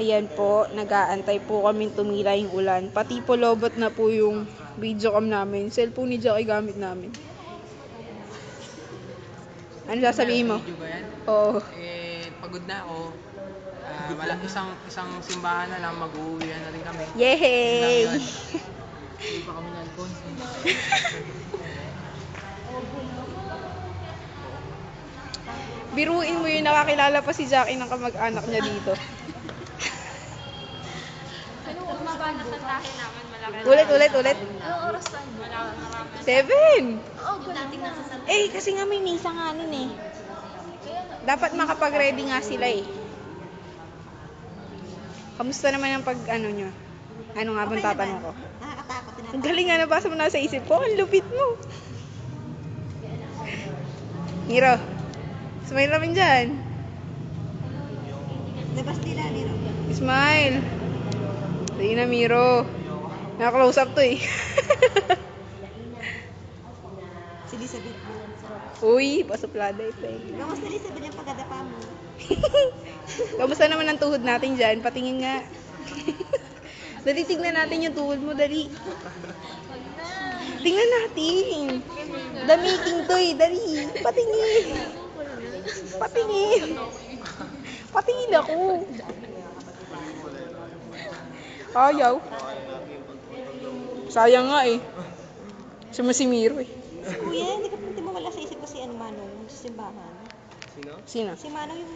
Ayan po, nag-aantay po kami tumila yung ulan. Pati po lobot na po yung video cam namin. Cellphone ni Jackie gamit namin. Ano sasabihin mo? Video ba yan? Oo. Eh, pagod na ako. Ah, wala, isang, isang simbahan na lang, mag-uwi na rin kami. Yay! Hindi pa kami nalcon. Biruin mo yung nakakilala pa si Jackie ng kamag-anak niya dito. Ang mabanasantahin namin malaki? Ulit, ulit, ulit. Anong oras tayo? Marami. Seven! Oo, dating nasa San Eh, kasi nga may misa nga nun eh. Dapat makapag-ready nga sila eh. Kamusta naman ang pag ano nyo? Ano nga bang tatanong ko? Nakakatakot Ang galing nga nabasa mo na sa isip ko. Ang lupit mo. Miro. Smile naman dyan. Labas nila, Niro. Smile. Sige na, Miro. Na-close up to eh. Si Elizabeth. Uy, pasuplada ito eh. Kamusta Elizabeth yung pagkadapa mo? Kamusta naman ang tuhod natin dyan? Patingin nga. dali, tignan natin yung tuhod mo, dali. Tingnan natin. The making to eh, dali. Patingin. Patingin. Patingin ako. Ayaw. Sayang nga eh. Sumasimiro eh. Kuya, hindi ka hindi mo wala sa isip ko si ano Manong sa simbahan. Sino? Si Manong yung